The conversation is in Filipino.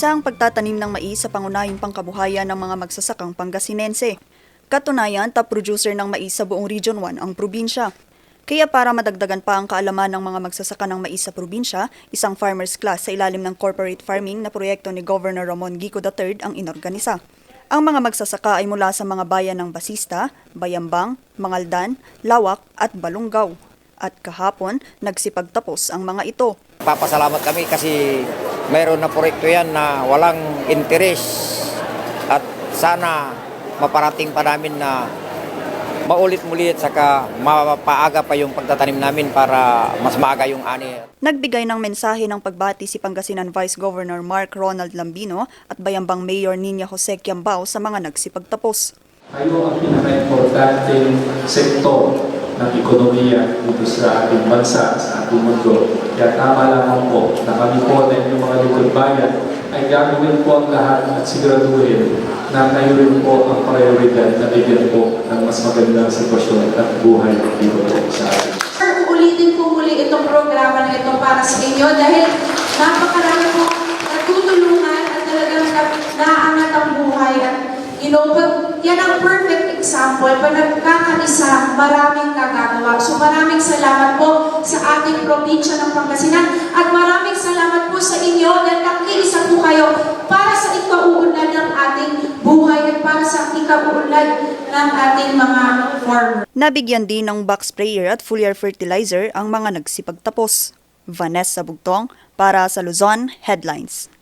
Isa pagtatanim ng mais sa pangunahing pangkabuhayan ng mga magsasakang Pangasinense. Katunayan, top producer ng mais sa buong Region 1 ang probinsya. Kaya para madagdagan pa ang kaalaman ng mga magsasaka ng mais sa probinsya, isang farmers class sa ilalim ng corporate farming na proyekto ni Governor Ramon Gico III ang inorganisa. Ang mga magsasaka ay mula sa mga bayan ng Basista, Bayambang, Mangaldan, Lawak at Balungaw. At kahapon, nagsipagtapos ang mga ito. Papasalamat kami kasi mayroon na proyekto yan na walang interes at sana maparating pa namin na maulit muli at saka mapaaga pa yung pagtatanim namin para mas maaga yung ani. Nagbigay ng mensahe ng pagbati si Pangasinan Vice Governor Mark Ronald Lambino at Bayambang Mayor Nina Jose Quiambao sa mga nagsipagtapos. Kayo ang pinaka-importanteng sektor ng ekonomiya dito sa ating bansa, sa ating mundo. Kaya tama lamang po na kami po na inyong mga lingkod bayan ay gagawin po ang lahat at siguraduhin na kayo rin po ang prioridad na bigyan po ng mas magandang sitwasyon at buhay dito po sa atin. Sir, uulitin po muli itong programa na ito para sa inyo dahil napakarami po natutulungan at talagang na- naaangat ang buhay. At, you know, yan ang perfect example. Pag nagkakaisa, maraming kagagawa. So maraming salamat po sa ating probinsya ng Pangasinan at maraming salamat po sa inyo dahil nakiisa po kayo para sa ikauunlad ng ating buhay at para sa ikauunlad ng ating mga farmers. Nabigyan din ng box sprayer at foliar fertilizer ang mga nagsipagtapos. Vanessa Bugtong para sa Luzon Headlines.